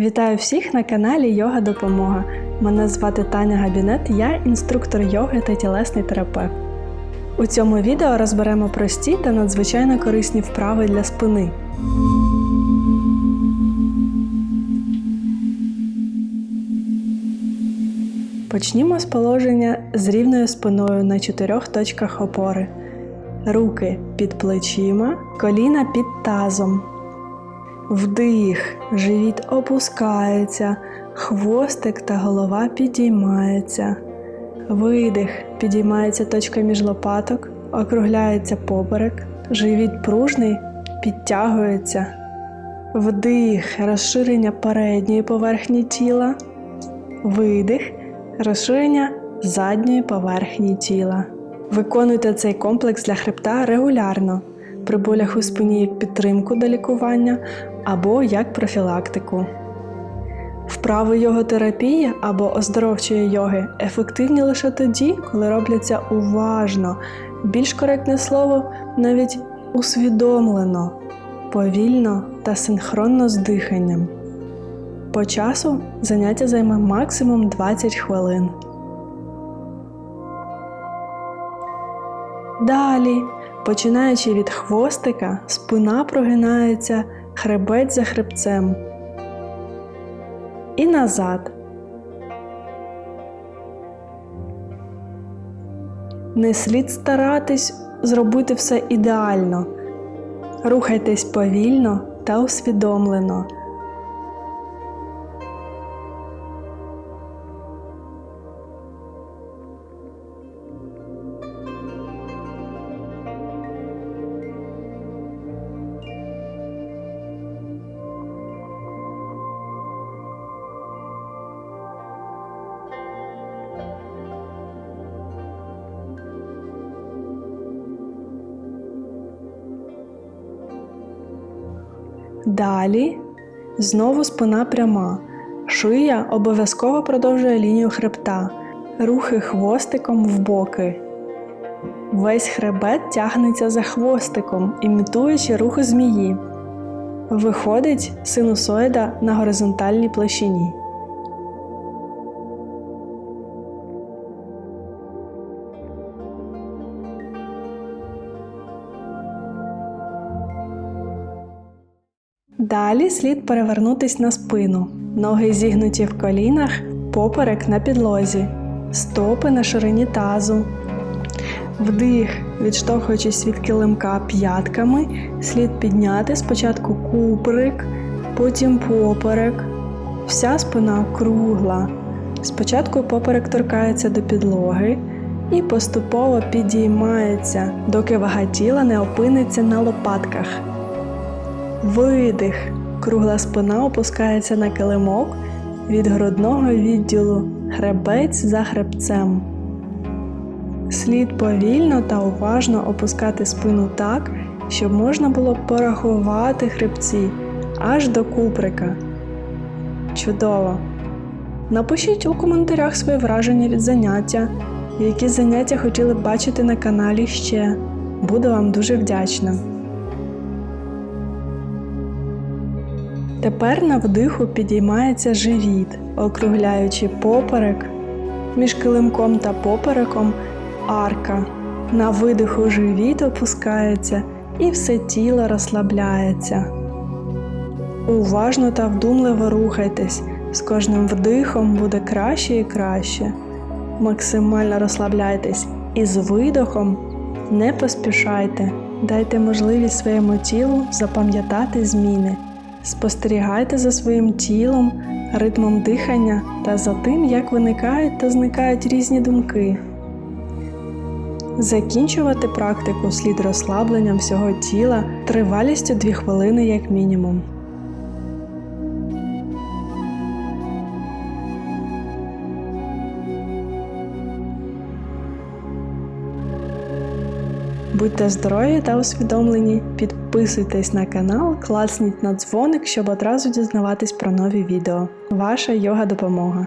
Вітаю всіх на каналі Йога Допомога. Мене звати Таня Габінет, я інструктор йоги та тілесний терапевт. У цьому відео розберемо прості та надзвичайно корисні вправи для спини. Почнімо з положення з рівною спиною на чотирьох точках опори. Руки під плечима, коліна під тазом. Вдих, живіт опускається, хвостик та голова підіймається. Видих, підіймається точка між лопаток, округляється поперек, живіт пружний, підтягується. Вдих, розширення передньої поверхні тіла. Видих, розширення задньої поверхні тіла. Виконуйте цей комплекс для хребта регулярно, при болях у спині як підтримку до лікування або як профілактику. Вправи йоготерапії або оздоровчої йоги ефективні лише тоді, коли робляться уважно, більш коректне слово навіть усвідомлено, повільно та синхронно з диханням. По часу заняття займе максимум 20 хвилин. Далі, починаючи від хвостика, спина прогинається хребець за хребцем. І назад. Не слід старатись зробити все ідеально. Рухайтесь повільно та усвідомлено. Далі знову спина пряма. Шия обов'язково продовжує лінію хребта. Рухи хвостиком в боки. Весь хребет тягнеться за хвостиком, імітуючи рухи змії. Виходить синусоїда на горизонтальній площині. Далі слід перевернутись на спину. Ноги зігнуті в колінах, поперек на підлозі, стопи на ширині тазу. Вдих, відштовхуючись від килимка п'ятками, слід підняти спочатку куприк, потім поперек. Вся спина кругла. Спочатку поперек торкається до підлоги і поступово підіймається, доки вага тіла не опиниться на лопатках. Видих. Кругла спина опускається на килимок від грудного відділу, хребець за хребцем. Слід повільно та уважно опускати спину так, щоб можна було порахувати хребці аж до куприка. Чудово! Напишіть у коментарях свої враження від заняття, які заняття хотіли б бачити на каналі ще. Буду вам дуже вдячна. Тепер на вдиху підіймається живіт, округляючи поперек, між килимком та попереком арка. На видиху живіт опускається і все тіло розслабляється. Уважно та вдумливо рухайтесь, з кожним вдихом буде краще і краще. Максимально розслабляйтесь і з видохом не поспішайте, дайте можливість своєму тілу запам'ятати зміни. Спостерігайте за своїм тілом, ритмом дихання та за тим, як виникають та зникають різні думки. Закінчувати практику слід розслабленням всього тіла тривалістю 2 хвилини як мінімум. Будьте здорові та усвідомлені, підписуйтесь на канал, класніть на дзвоник, щоб одразу дізнаватись про нові відео. Ваша йога допомога.